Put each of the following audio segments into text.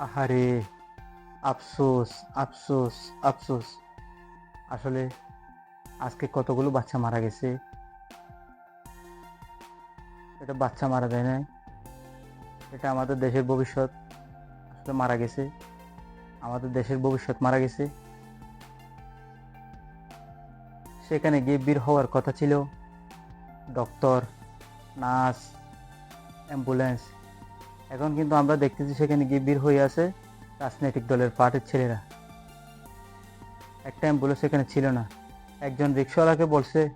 আহারে, আফসোস আফসোস আফসোস। আসলে আজকে কতগুলো বাচ্চা মারা গেছে? এটা বাচ্চা মারা যায় না এটা আমাদের দেশের ভবিষ্যৎ আসলে মারা গেছে। আমাদের দেশের ভবিষ্যৎ মারা গেছে। সেখানে গিয়ে বীর হওয়ার কথা ছিল। ডক্টর, নার্স, অ্যাম্বুলেন্স এখন কিন্তু আমরা দেখতেছি সেখানে গিয়ে বীর হয়ে আছে রাজনৈতিক দলের পার্টির ছেলেরা। একটা অ্যাম্বুলেন্স সেখানে ছিল না। একজন রিক্সাওয়ালাকে বলছে,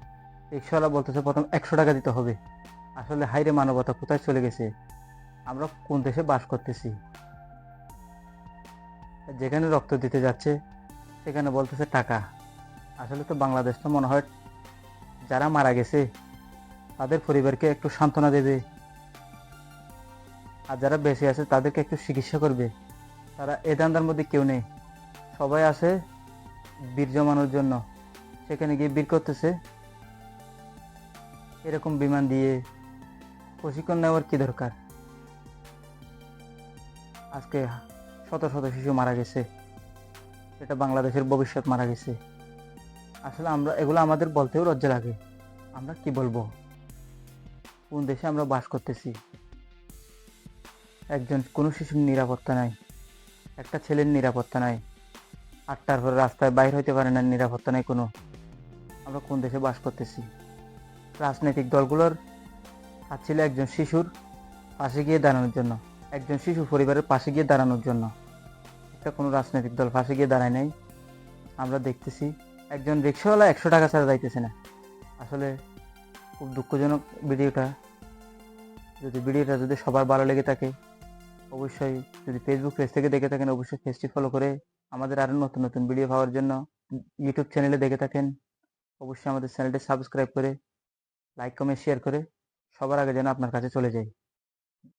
রিক্সাওয়ালা বলতেছে, প্রথম একশো টাকা দিতে হবে। আসলে হাইরে মানবতা কোথায় চলে গেছে? আমরা কোন দেশে বাস করতেছি? যেখানে রক্ত দিতে যাচ্ছে, সেখানে বলতেছে টাকা। আসলে তো বাংলাদেশটা মনে হয়, যারা মারা গেছে, তাদের পরিবারকে একটু সান্ত্বনা দেবে। আর যারা বেঁচে আছে তাদেরকে একটু চিকিৎসা করবে। তারা এ দান্দার মধ্যে কেউ নেই। সবাই আছে বীর জমানোর জন্য। সেখানে গিয়ে বীর করতেছে। এরকম বিমান দিয়ে প্রশিক্ষণ নেওয়ার কি দরকার? আজকে শত শত শিশু মারা গেছে। এটা বাংলাদেশের ভবিষ্যৎ মারা গেছে। আসলে আমরা এগুলো আমাদের বলতেও লজ্জা লাগে। আমরা কি বলব? কোন দেশে আমরা বাস করতেছি? একজন, কোনো শিশুর নিরাপত্তা নাই। একটা ছেলের নিরাপত্তা নাই। আটটার পরে রাস্তায় বাইর হইতে পারে না, নিরাপত্তা নাই কোনো। আমরা কোন দেশে বাস করতেছি? রাজনৈতিক দলগুলোর হাত ছিল একজন শিশুর পাশে গিয়ে দাঁড়ানোর জন্য, একজন শিশু পরিবারের পাশে গিয়ে দাঁড়ানোর জন্য। একটা কোনো রাজনৈতিক দল পাশে গিয়ে দাঁড়ায় নাই। আমরা দেখতেছি একজন রিক্সাওয়ালা একশো টাকা ছাড়া যাইতেছে না। আসলে খুব দুঃখজনক ভিডিওটা। যদি ভিডিওটা যদি সবার ভালো লেগে থাকে অবশ্যই যদি ফেসবুক পেজ থেকে দেখে থাকেন, অবশ্যই পেজটি ফলো করে আমাদের আরও নতুন নতুন ভিডিও পাওয়ার জন্য ইউটিউব চ্যানেলে দেখে থাকেন। অবশ্যই আমাদের চ্যানেলটি সাবস্ক্রাইব করে লাইক কমেন্ট শেয়ার করে সবার আগে যেন আপনার কাছে চলে যায়।